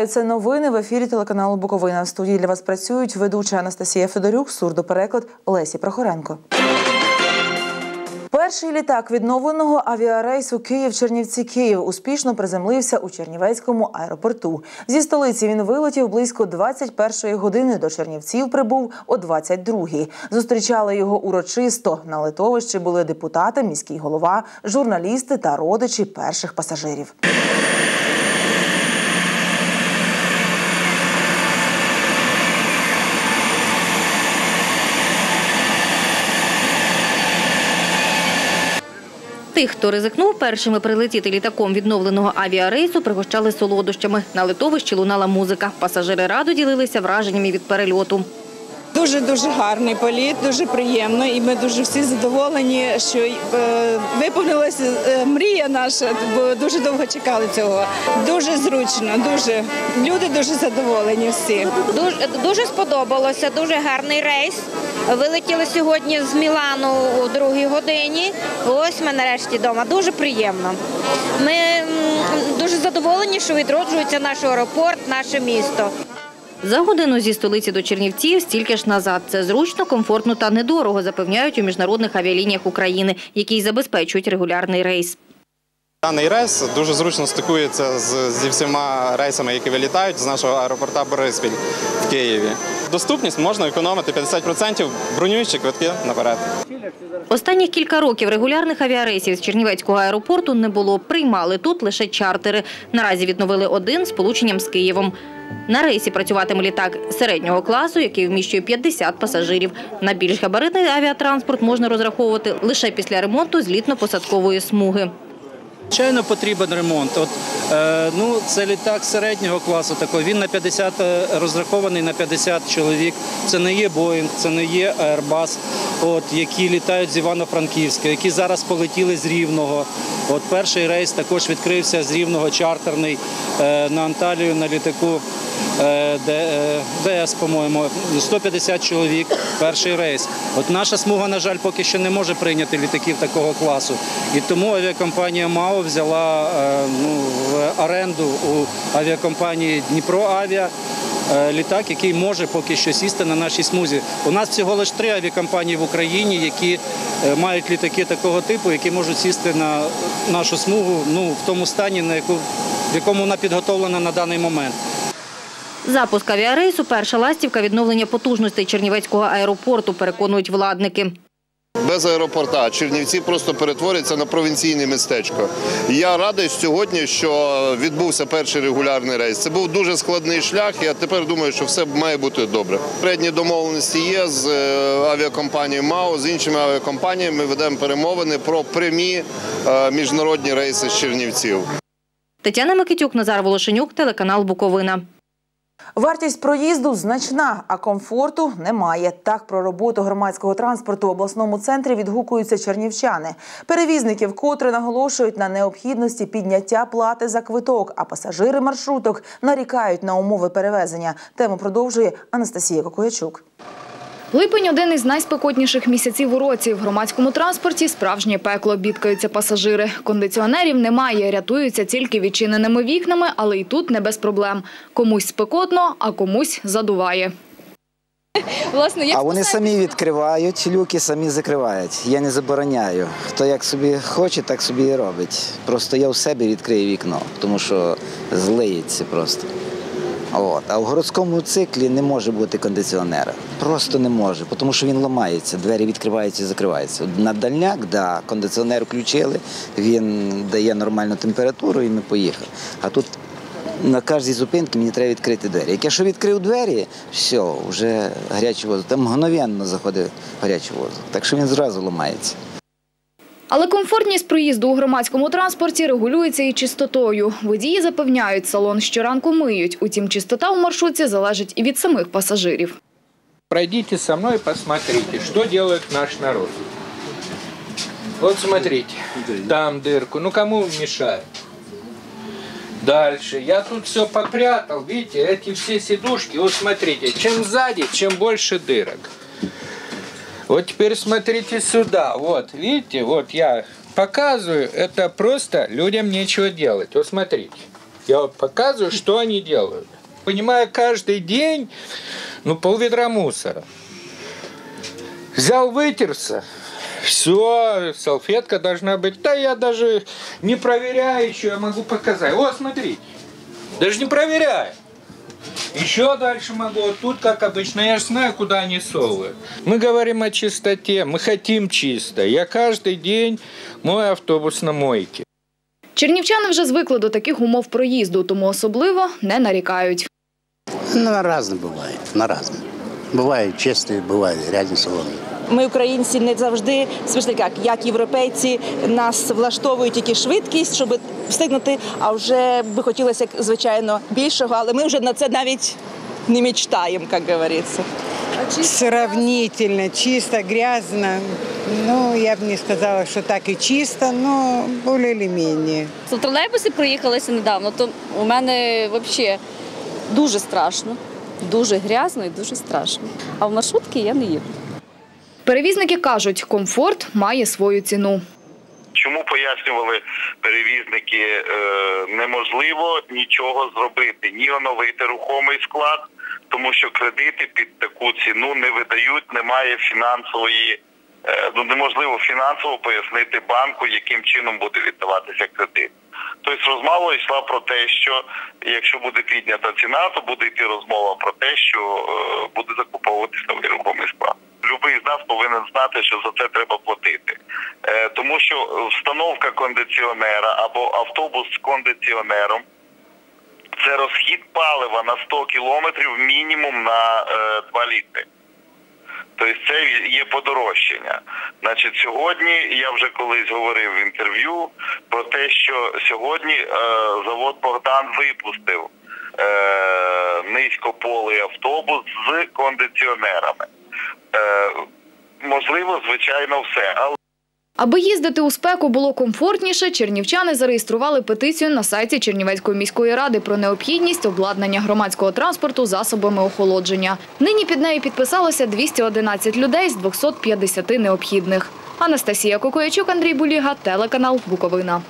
Вітаю, це новини в ефірі телеканалу Буковина. В студії для вас працюють ведуча Анастасія Федорюк, сурдопереклад Лесі Прохоренко. Перший літак відновленого авіарейсу Київ-Чернівці-Київ успішно приземлився у Чернівецькому аеропорту. Зі столиці він вилетів близько 21-ї години. До Чернівців прибув о 22-й. Зустрічали його урочисто. На литовищі були депутати, міський голова, журналісти та родичі перших пасажирів. Тих, хто ризикнув першими прилетіти літаком відновленого авіарейсу, пригощали солодощами. На литовищі лунала музика. Пасажири радо ділилися враженнями від перельоту. Дуже дуже гарний політ, дуже приємно, і ми дуже всі задоволені, що е, виповнилася е, мрія наша, бо дуже довго чекали цього. Дуже зручно, дуже люди дуже задоволені. Всі Дуже, дуже сподобалося, дуже гарний рейс. Вилетіли сьогодні з Мілану у другій годині. Ось ми нарешті вдома. Дуже приємно. Ми дуже задоволені, що відроджується наш аеропорт, наше місто. За годину зі столиці до Чернівців стільки ж назад. Це зручно, комфортно та недорого, запевняють у міжнародних авіалініях України, які й забезпечують регулярний рейс. Даний рейс дуже зручно стикується з, зі всіма рейсами, які вилітають з нашого аеропорта Бориспіль в Києві. Доступність можна економити 50%, бронюючи квитки наперед. Останніх кілька років регулярних авіарейсів з Чернівецького аеропорту не було. Приймали тут лише чартери. Наразі відновили один з полученням з Києвом. На рейсі працюватиме літак середнього класу, який вміщує 50 пасажирів. На більш габаритний авіатранспорт можна розраховувати лише після ремонту злітно-посадкової смуги. Звичайно, потрібен ремонт. От, е, ну, це літак середнього класу. Такий. Він на 50, е, розрахований на 50 чоловік. Це не є Боїнг, це не є Airbus, от, які літають з Івано-Франківська, які зараз полетіли з Рівного. От перший рейс також відкрився з Рівного чартерний е, на Анталію на літаку. Е, е, ДС, по-моєму, 150 чоловік, перший рейс. От наша смуга, на жаль, поки що не може прийняти літаків такого класу. І тому авіакомпанія МАО взяла е, ну, в оренду у авіакомпанії Дніпро Авіа. Літак, який може поки що сісти на нашій смузі. У нас всього лише три авіакомпанії в Україні, які мають літаки такого типу, які можуть сісти на нашу смугу ну, в тому стані, на яку, в якому вона підготовлена на даний момент. Запуск авіарейсу – перша ластівка відновлення потужностей Чернівецького аеропорту, переконують владники. Без аеропорта Чернівці просто перетворяться на провінційне містечко. Я радий сьогодні, що відбувся перший регулярний рейс. Це був дуже складний шлях. Я тепер думаю, що все має бути добре. Передні домовленості є з е, авіакомпанією МАО, з іншими авіакомпаніями. Ми ведемо перемовини про прямі е, міжнародні рейси з Чернівців. Тетяна Микитюк, Назар Волошенюк, телеканал Буковина. Вартість проїзду значна, а комфорту немає. Так про роботу громадського транспорту в обласному центрі відгукуються чернівчани. Перевізники вкотре наголошують на необхідності підняття плати за квиток, а пасажири маршруток нарікають на умови перевезення. Тему продовжує Анастасія Кокоячук. Липень – один із найспекотніших місяців у році. В громадському транспорті справжнє пекло бідкаються пасажири. Кондиціонерів немає, рятуються тільки відчиненими вікнами, але і тут не без проблем. Комусь спекотно, а комусь задуває. Власне, як А вони самі відкривають люки, самі закривають. Я не забороняю. Хто як собі хоче, так собі і робить. Просто я в себе відкрию вікно, тому що злиється просто. От. А в городському циклі не може бути кондиціонера. Просто не може, тому що він ламається, двері відкриваються і закриваються. На дальняк, да, кондиціонер включили, він дає нормальну температуру і ми поїхали. А тут на кожній зупинці мені треба відкрити двері. Як я що відкрив двері, все, вже гарячий воздух. Там мгновенно заходить гарячий воздух. Так що він зразу ламається. Але комфортність проїзду у громадському транспорті регулюється і чистотою. Водії запевняють, салон щоранку миють. Утім, чистота у маршрутці залежить і від самих пасажирів. Пройдите со мной и посмотрите, что делает наш народ. Вот смотрите, там дырку. Ну кому мешает? Дальше. Я тут все попрятал. Видите, эти все сидушки. Вот смотрите, чем сзади, чем больше дырок. Вот теперь смотрите сюда. Вот, видите, вот я показываю. Это просто людям нечего делать. Вот смотрите. Я вот показываю, что они делают. Понимаю, каждый день, ну, пол ведра мусора. Взял, вытерся. Все, салфетка должна быть. Да я даже не проверяю еще, я могу показать. Вот, смотрите. Даже не проверяю. Еще дальше могу. Вот тут, как обычно, я же знаю, куда они совывают. Мы говорим о чистоте, мы хотим чисто. Я каждый день мой автобус на мойке. Чернівчани вже звикли до таких умов проїзду, тому особливо не нарікають. Ну, на разне буває, на разне. Буває чисті, буває грязні салони. Ми, українці, не завжди смішно як, як європейці, нас влаштовують тільки швидкість, щоб встигнути. А вже би хотілося, звичайно, більшого, але ми вже на це навіть не мечтаємо, як говориться. Сравнительно, чисто, грязно. Ну, я бы не сказала, что так и чисто, но более или менее. В тролейбусі проїхалися недавно, то у мене взагалі дуже страшно, дуже грязно і дуже страшно. А в маршрутки я не їду. Перевізники кажуть, комфорт має свою ціну. Чому пояснювали перевізники, е, неможливо нічого зробити, ні оновити рухомий склад, тому що кредити під таку ціну не видають, немає фінансової, е, ну неможливо фінансово пояснити банку, яким чином буде віддаватися кредит. Тобто розмова йшла про те, що якщо буде піднята ціна, то буде йти розмова про те, що е, буде закуповуватися новий рухомий склад. Любий з нас повинен знати, що за це треба платити, Е, тому що встановка кондиціонера або автобус з кондиціонером це розхід палива на 100 кілометрів мінімум на е, 2 літри. Тобто це є подорожчання. Значить, сьогодні я вже колись говорив в інтерв'ю про те, що сьогодні е, завод Богдан випустив е, низькополий автобус з кондиціонерами. Е, можливо, звичайно, все. Аби їздити у спеку було комфортніше, чернівчани зареєстрували петицію на сайті Чернівецької міської ради про необхідність обладнання громадського транспорту засобами охолодження. Нині під нею підписалося 211 людей з 250 необхідних. Анастасія Кокоячук, Андрій Буліга, телеканал Буковина.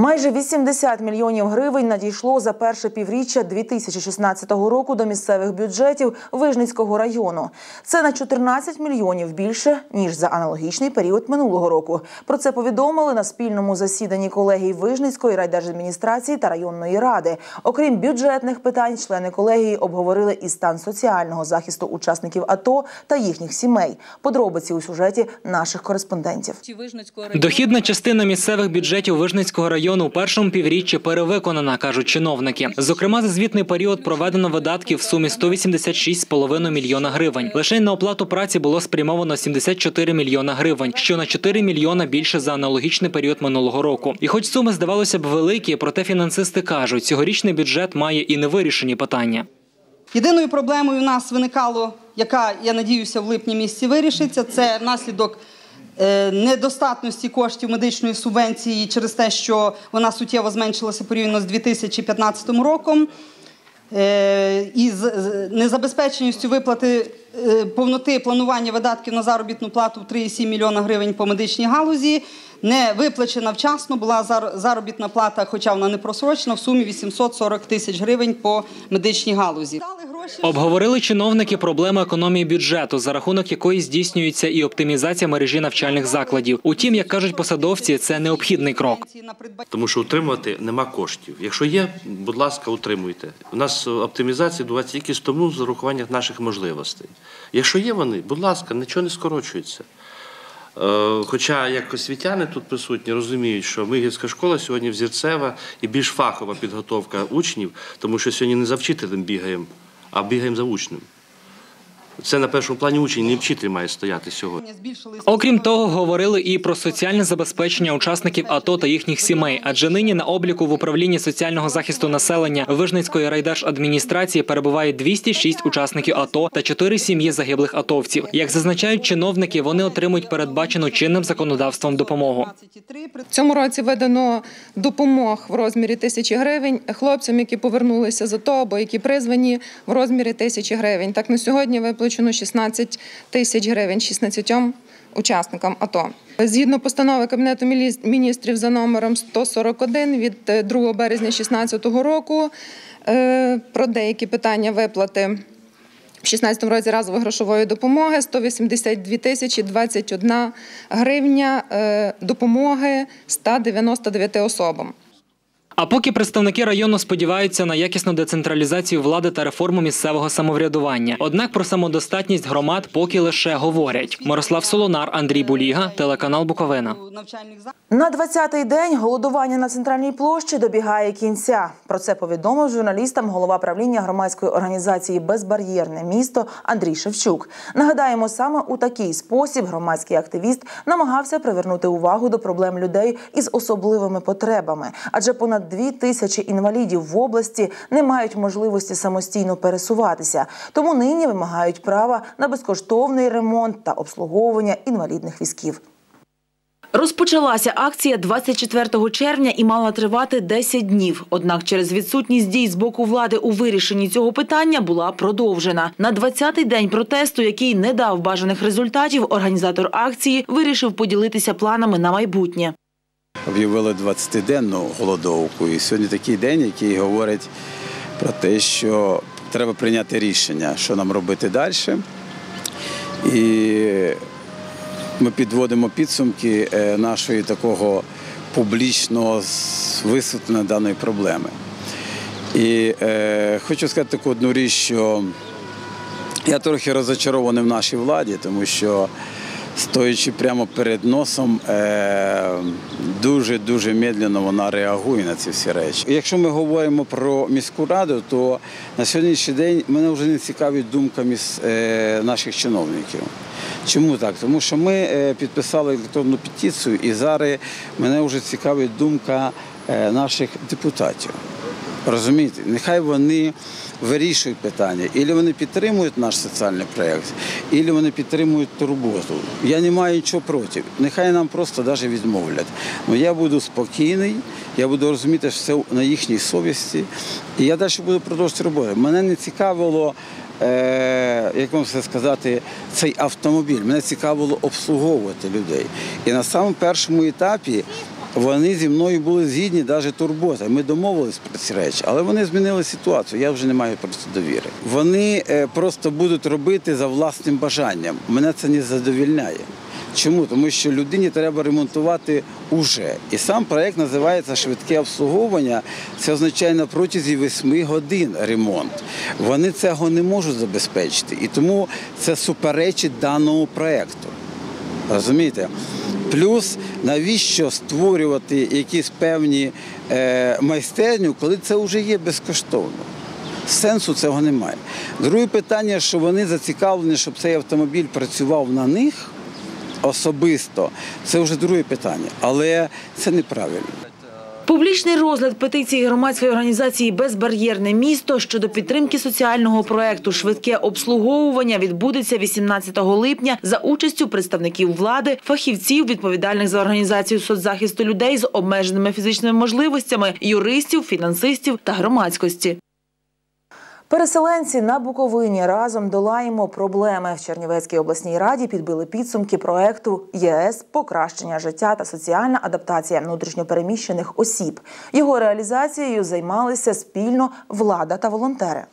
Майже 80 мільйонів гривень надійшло за перше півріччя 2016 року до місцевих бюджетів Вижницького району. Це на 14 мільйонів більше ніж за аналогічний період минулого року. Про це повідомили на спільному засіданні колегії Вижницької райдержадміністрації та районної ради. Окрім бюджетних питань, члени колегії обговорили і стан соціального захисту учасників АТО та їхніх сімей. Подробиці у сюжеті наших кореспондентів. Дохідна частина місцевих бюджетів Вижницького району у першому півріччі перевиконана, кажуть чиновники. Зокрема, за звітний період проведено видатків в сумі 186,5 мільйона гривень. Лише на оплату праці було спрямовано 74 мільйона гривень, що на 4 мільйона більше за аналогічний період минулого року. І хоч суми здавалося б великі, проте фінансисти кажуть, цьогорічний бюджет має і невирішені питання. Єдиною проблемою у нас виникало, яка, я надіюся, в липні місяці вирішиться, це внаслідок е, недостатності коштів медичної субвенції через те, що вона суттєво зменшилася порівняно з 2015 роком. Е, І з з незабезпеченістю виплати е, повноти планування видатків на заробітну плату в 3,7 мільйона гривень по медичній галузі не виплачена вчасно була заробітна плата, хоча вона не просрочена, в сумі 840 тисяч гривень по медичній галузі. Обговорили чиновники проблеми економії бюджету, за рахунок якої здійснюється і оптимізація мережі навчальних закладів. Утім, як кажуть посадовці, це необхідний крок. Тому що утримувати нема коштів. Якщо є, будь ласка, утримуйте. У нас оптимізація відбувається тільки з тому з урахуванням наших можливостей. Якщо є вони, будь ласка, нічого не скорочується. Е, Хоча як освітяни тут присутні розуміють, що Мигівська школа сьогодні взірцева і більш фахова підготовка учнів, тому що сьогодні не за вчителем бігаємо, а бігаємо за учнем. Це на першому плані учень, не вчитель має стояти сьогодні. Окрім того, говорили і про соціальне забезпечення учасників АТО та їхніх сімей, адже нині на обліку в управлінні соціального захисту населення Вижницької райдержадміністрації перебуває 206 учасників АТО та 4 сім'ї загиблих атовців. Як зазначають чиновники, вони отримують передбачену чинним законодавством допомогу. В цьому році видано допомог в розмірі тисячі гривень хлопцям, які повернулися з АТО або які призвані в розмірі тисячі гривень. Так на сьогодні виплачено 16 тисяч гривень 16 учасникам АТО. Згідно постанови Кабінету міністрів за номером 141 від е, 2 березня 2016 року е, про деякі питання виплати. В 2016 році разової грошової допомоги 182 тисячі 21 гривня е, допомоги 199 особам. А поки представники району сподіваються на якісну децентралізацію влади та реформу місцевого самоврядування. Однак про самодостатність громад поки лише говорять. Мирослав Солонар, Андрій Буліга, телеканал Буковина. На 20-й день голодування на центральній площі добігає кінця. Про це повідомив журналістам голова правління громадської організації Безбар'єрне місто Андрій Шевчук. Нагадаємо, саме у такий спосіб громадський активіст намагався привернути увагу до проблем людей із особливими потребами, адже понад дві тисячі інвалідів в області не мають можливості самостійно пересуватися, тому нині вимагають права на безкоштовний ремонт та обслуговування інвалідних візків. Розпочалася акція 24 червня і мала тривати 10 днів. Однак через відсутність дій з боку влади у вирішенні цього питання була продовжена. На 20-й день протесту, який не дав бажаних результатів, організатор акції вирішив поділитися планами на майбутнє. Об'явили 20-денну голодовку. І сьогодні такий день, який говорить про те, що треба прийняти рішення, що нам робити далі. І ми підводимо підсумки е, нашої такого публічного висвітлення даної проблеми. І е, хочу сказати таку одну річ, що я трохи розочарований в нашій владі, тому що стоячи прямо перед носом, е, дуже-дуже медленно вона реагує на ці всі речі. Якщо ми говоримо про міську раду, то на сьогоднішній день мене вже не цікавить думка е, наших чиновників. Чому так? Тому що ми е, підписали електронну петицію, і зараз мене вже цікавить думка наших депутатів. Розумієте, нехай вони вирішують питання, і вони підтримують наш соціальний проєкт, і вони підтримують турботу. Я не маю нічого проти. Нехай нам просто навіть відмовлять. Ну я буду спокійний, я буду розуміти, що це на їхній совісті, і я далі буду продовжувати роботу. Мене не цікавило. Е, як вам це сказати, цей автомобіль. Мене цікавило обслуговувати людей. І на самому першому етапі вони зі мною були згідні, навіть турбота. Ми домовились про ці речі, але вони змінили ситуацію. Я вже не маю просто довіри. Вони е, просто будуть робити за власним бажанням. Мене це не задовільняє. Чому? Тому що людині треба ремонтувати уже. І сам проект називається швидке обслуговування. Це означає на протязі 8 годин ремонт. Вони цього не можуть забезпечити. І тому це суперечить даному проекту. Розумієте? Плюс навіщо створювати якісь певні е, майстерню, коли це вже є безкоштовно? Сенсу цього немає. Друге питання, що вони зацікавлені, щоб цей автомобіль працював на них особисто, це вже друге питання, але це неправильно. Публічний розгляд петиції громадської організації Безбар'єрне місто щодо підтримки соціального проекту Швидке обслуговування відбудеться 18 липня за участю представників влади, фахівців, відповідальних за організацію соцзахисту людей з обмеженими фізичними можливостями, юристів, фінансистів та громадськості. Переселенці на Буковині разом долаємо проблеми. В Чернівецькій обласній раді підбили підсумки проекту ЄС покращення життя та соціальна адаптація внутрішньопереміщених осіб. Його реалізацією займалися спільно влада та волонтери.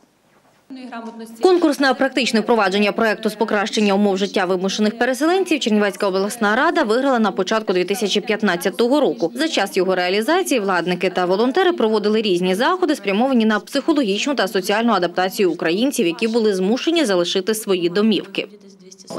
Конкурс на практичне впровадження проекту з покращення умов життя вимушених переселенців Чернівецька обласна рада виграла на початку 2015 року. За час його реалізації владники та волонтери проводили різні заходи, спрямовані на психологічну та соціальну адаптацію українців, які були змушені залишити свої домівки.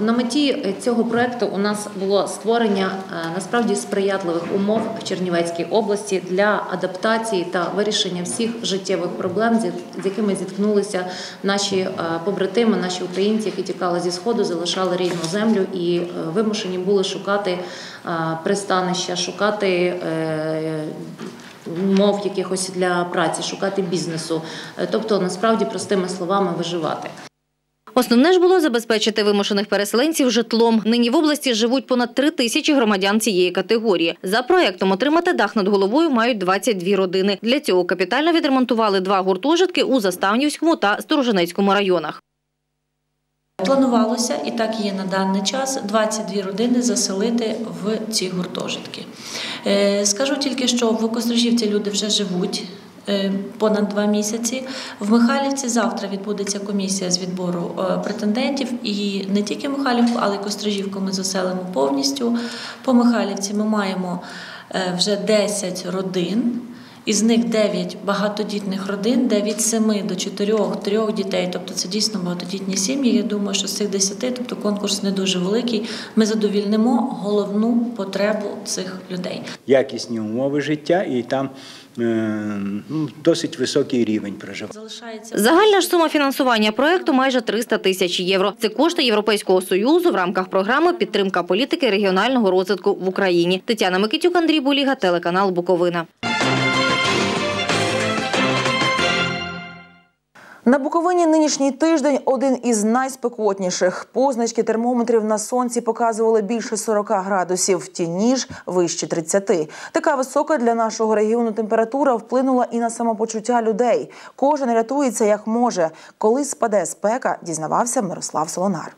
На меті цього проекту у нас було створення е, насправді сприятливих умов в Чернівецькій області для адаптації та вирішення всіх життєвих проблем, з- якими зіткнулися наші е, побратими, наші українці, які тікали зі сходу, залишали рідну землю і е, вимушені були шукати е, пристанища, шукати. е, Мов якихось для праці, шукати бізнесу, Е, тобто насправді простими словами виживати. Основне ж було забезпечити вимушених переселенців житлом. Нині в області живуть понад три тисячі громадян цієї категорії. За проектом отримати дах над головою мають 22 родини. Для цього капітально відремонтували два гуртожитки у Заставнівському та Сторожинецькому районах. Планувалося, і так є на даний час, 22 родини заселити в ці гуртожитки. Е, Скажу тільки, що в Кострижівці люди вже живуть. Е, Понад два місяці в Михайлівці завтра відбудеться комісія з відбору е, претендентів, і не тільки Михайлівку, але й Кострижівку ми заселимо повністю. По Михайлівці ми маємо е, вже 10 родин. Із них 9 багатодітних родин, де від 7 до 4, 3 дітей. Тобто це дійсно багатодітні сім'ї. Я думаю, що з цих 10, тобто конкурс не дуже великий. Ми задовільнимо головну потребу цих людей. якісні умови життя і там е, ну, досить високий рівень проживання. Загальна ж сума фінансування проекту майже 300 тисяч євро. Це кошти Європейського союзу в рамках програми підтримка політики регіонального розвитку в Україні. Тетяна Микитюк, Андрій Буліга, телеканал Буковина. На Буковині нинішній тиждень один із найспекотніших. Позначки термометрів на сонці показували більше 40 градусів, в тіні ж вище 30. Така висока для нашого регіону температура вплинула і на самопочуття людей. Кожен рятується як може. Коли спаде спека, дізнавався Мирослав Солонар.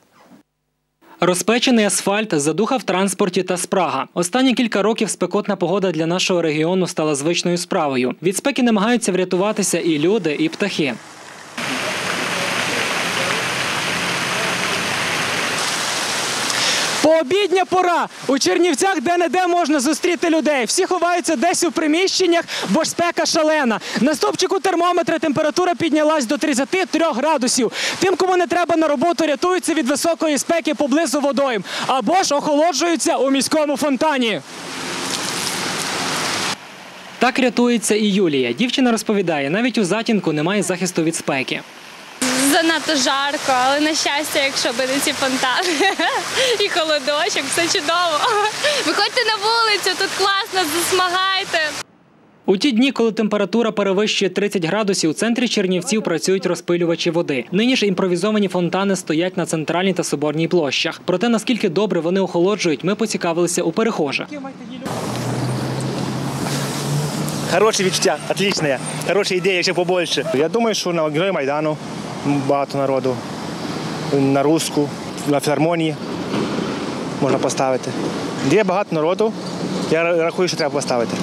Розпечений асфальт, задуха в транспорті та спрага. Останні кілька років спекотна погода для нашого регіону стала звичною справою. Від спеки намагаються врятуватися і люди, і птахи. Пообідня пора у Чернівцях де-не-де можна зустріти людей. Всі ховаються десь у приміщеннях, бо ж спека шалена. На стопчику термометра температура піднялась до 33 градусів. Тим, кому не треба на роботу, рятуються від високої спеки поблизу водойм або ж охолоджуються у міському фонтані. Так рятується і Юлія. Дівчина розповідає, навіть у затінку немає захисту від спеки. Занадто жарко, але на щастя, якщо буде ці фонтани і холодочок, все чудово. Виходьте на вулицю, тут класно, засмагайте. У ті дні, коли температура перевищує 30 градусів, у центрі Чернівців працюють розпилювачі води. Нині ж імпровізовані фонтани стоять на центральній та соборній площах. Проте наскільки добре вони охолоджують, ми поцікавилися у перехожих. Хороше відчуття, отличне. Хороша ідея, ще побольше. Я думаю, що на Герої Майдану багато народу. На Руску, на філармонії можна поставити. Де є багато народу, я рахую, що треба поставити.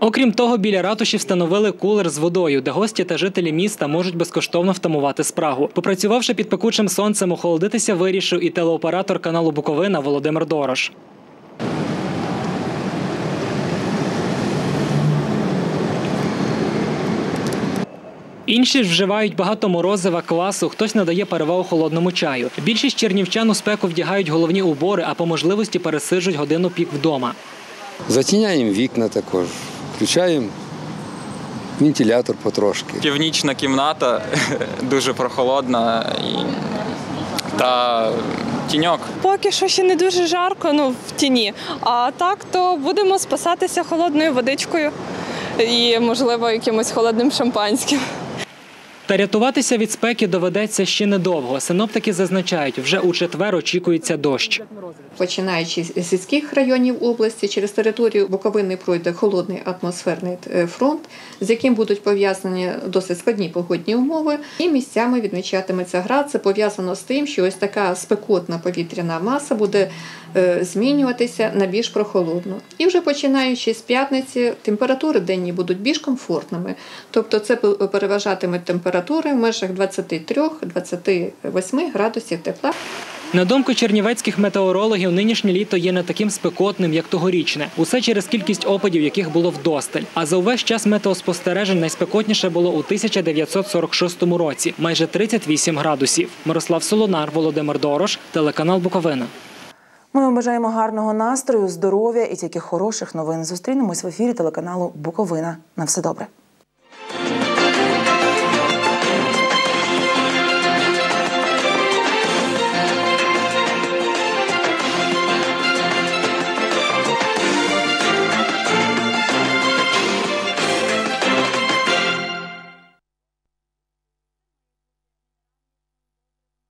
Окрім того, біля ратуші встановили кулер з водою, де гості та жителі міста можуть безкоштовно втамувати спрагу. Попрацювавши під пекучим сонцем, охолодитися вирішив і телеоператор каналу Буковина Володимир Дорош. Інші ж вживають багато морозива, квасу, хтось надає перевагу холодному чаю. Більшість чернівчан у спеку вдягають головні убори, а по можливості пересиджують годину пік вдома. Затіняємо вікна також, включаємо вентилятор потрошки. Північна кімната дуже прохолодна і та тіньок. Поки що ще не дуже жарко, ну в тіні. А так то будемо спасатися холодною водичкою і, можливо, якимось холодним шампанським. Та рятуватися від спеки доведеться ще недовго. Синоптики зазначають, вже у четвер очікується дощ. Починаючи з сільських районів області, через територію Буковини пройде холодний атмосферний е, фронт, з яким будуть пов'язані досить складні погодні умови, і місцями відмічатиметься град. Це пов'язано з тим, що ось така спекотна повітряна маса буде змінюватися на більш прохолодну. І вже починаючи з п'ятниці, температури денні будуть більш комфортними. Тобто це переважатиме температури в межах 23-28 градусів тепла. На думку чернівецьких метеорологів, нинішнє літо є не таким спекотним, як тогорічне. Усе через кількість опадів, яких було вдосталь. А за увесь час метеоспостережень найспекотніше було у 1946 році майже 38 градусів. Мирослав Солонар, Володимир Дорош, телеканал Буковина. Ми вам бажаємо гарного настрою, здоров'я і тільки хороших новин. Зустрінемось в ефірі телеканалу Буковина. На все добре.